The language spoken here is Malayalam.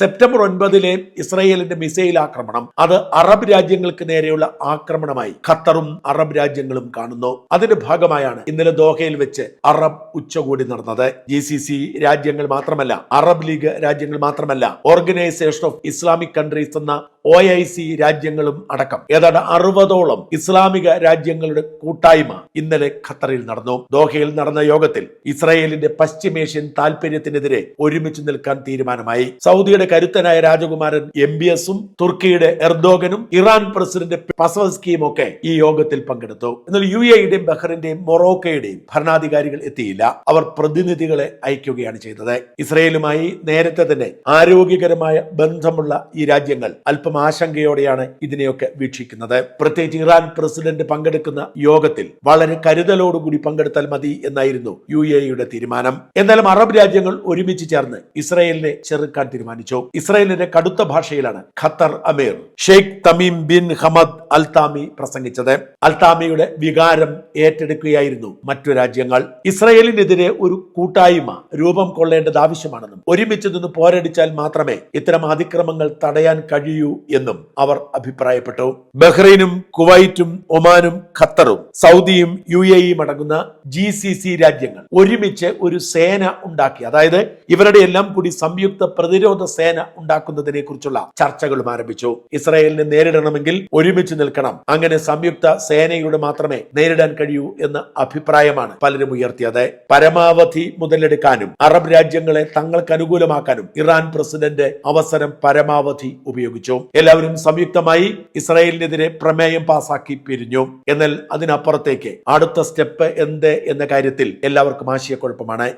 സെപ്റ്റംബർ ഒൻപതിലെ ഇസ്രയേലിന്റെ മിസൈൽ ആക്രമണം. അത് അറബ് രാജ്യങ്ങൾക്ക് നേരെയുള്ള ആക്രമണമായി ഖത്തറും അറബ് രാജ്യങ്ങളും കാണുന്നു. അതിന്റെ ഭാഗമായാണ് ഇന്നലെ ദോഹയിൽ വെച്ച് അറബ് ഉച്ചകോടി നടന്നത്. ജി സി സി രാജ്യങ്ങൾ മാത്രമല്ല അറബ് ലീഗ് രാജ്യങ്ങൾ മാത്രമല്ല ഓർഗനൈസേഷൻ ഓഫ് ഇസ്ലാമിക് കൺട്രീസ് എന്ന ഒ ഐ സി രാജ്യങ്ങളും അടക്കം. ഏതാണ്ട് അറുപതോളം ഇസ്ലാമിക രാജ്യങ്ങളുടെ കൂട്ടായ്മ ഇന്നലെ ഖത്തറിൽ നടന്നു. ദോഹയിൽ നടന്ന യോഗത്തിൽ ഇസ്രായേലിന്റെ പശ്ചിമേഷ്യൻ താൽപര്യത്തിനെതിരെ ഒരുമിച്ച് നിൽക്കാൻ തീരുമാനമായി. സൗദിയുടെ കരുത്തനായ രാജകുമാരൻ എം ബി എസും തുർക്കിയുടെ എർദോഗനും ഇറാൻ പ്രസിഡന്റ് പസവസ്കിയും ഒക്കെ ഈ യോഗത്തിൽ പങ്കെടുത്തു. എന്നാൽ യു എയുടെയും ബഹ്റിന്റെയും മൊറോക്കയുടെയും ഭരണാധികാരികൾ എത്തിയില്ല. അവർ പ്രതിനിധികളെ അയക്കുകയാണ് ചെയ്തത്. ഇസ്രയേലുമായി നേരത്തെ തന്നെ ആരോഗ്യകരമായ ബന്ധമുള്ള ഈ രാജ്യങ്ങൾ അല്പം ആശങ്കയോടെയാണ് ഇതിനെയൊക്കെ വീക്ഷിക്കുന്നത്. പ്രത്യേകിച്ച് ഇറാൻ പ്രസിഡന്റ് പങ്കെടുക്കുന്ന യോഗത്തിൽ വളരെ കരുതലോടുകൂടി പങ്കെടുത്താൽ മതി എന്നായിരുന്നു യു എയുടെ തീരുമാനം. എന്നാലും അറബ് രാജ്യങ്ങൾ ഒരുമിച്ച് ചേർന്ന് ഇസ്രയേലിനെ ചെറുക്കാൻ തീരുമാനിച്ചു. ഇസ്രയേലിന്റെ കടുത്ത ഭാഷയിലാണ് Qatar Emir Sheikh Tamim bin Hamad Al Thani പ്രസംഗിച്ചത്. അൽതാമിയുടെ വികാരം ഏറ്റെടുക്കുകയായിരുന്നു മറ്റു രാജ്യങ്ങൾ. ഇസ്രയേലിനെതിരെ ഒരു കൂട്ടായ്മ രൂപം കൊള്ളേണ്ടത് ആവശ്യമാണെന്നും ഒരുമിച്ച് നിന്ന് പോരടിച്ചാൽ മാത്രമേ ഇത്തരം അതിക്രമങ്ങൾ തടയാൻ കഴിയൂ എന്നും അവർ അഭിപ്രായപ്പെട്ടു. ബഹ്റൈനും കുവൈറ്റും ഒമാനും ഖത്തറും സൗദിയും യു എയും അടങ്ങുന്ന ജി സി സി രാജ്യങ്ങൾ ഒരുമിച്ച് ഒരു സേന ഉണ്ടാക്കി. അതായത് ഇവരുടെ എല്ലാം കൂടി സംയുക്ത പ്രതിരോധ സേന ഉണ്ടാക്കുന്നതിനെ കുറിച്ചുള്ള ചർച്ചകളും ആരംഭിച്ചു. ഇസ്രായേലിനെ നേരിടണമെങ്കിൽ ഒരുമിച്ച് നിൽക്കണം. അങ്ങനെ സംയുക്ത സേനയുടെ മാത്രമേ നേരിടാൻ കഴിയൂ എന്ന അഭിപ്രായമാണ് പലരും ഉയർത്തിയത്. പരമാവധി മുതലെടുക്കാനും അറബ് രാജ്യങ്ങളെ തങ്ങൾക്ക് അനുകൂലമാക്കാനും ഇറാൻ പ്രസിഡന്റ് അവസരം പരമാവധി ഉപയോഗിച്ചു. എല്ലാവരും സംയുക്തമായി ഇസ്രായേലിനെതിരെ പ്രമേയം പാസാക്കി പിരിഞ്ഞു. എന്നാൽ അതിനപ്പുറത്തേക്ക് അടുത്ത സ്റ്റെപ്പ് എന്ത് എന്ന കാര്യത്തിൽ എല്ലാവർക്കും ആശയക്കുഴപ്പമാണ്.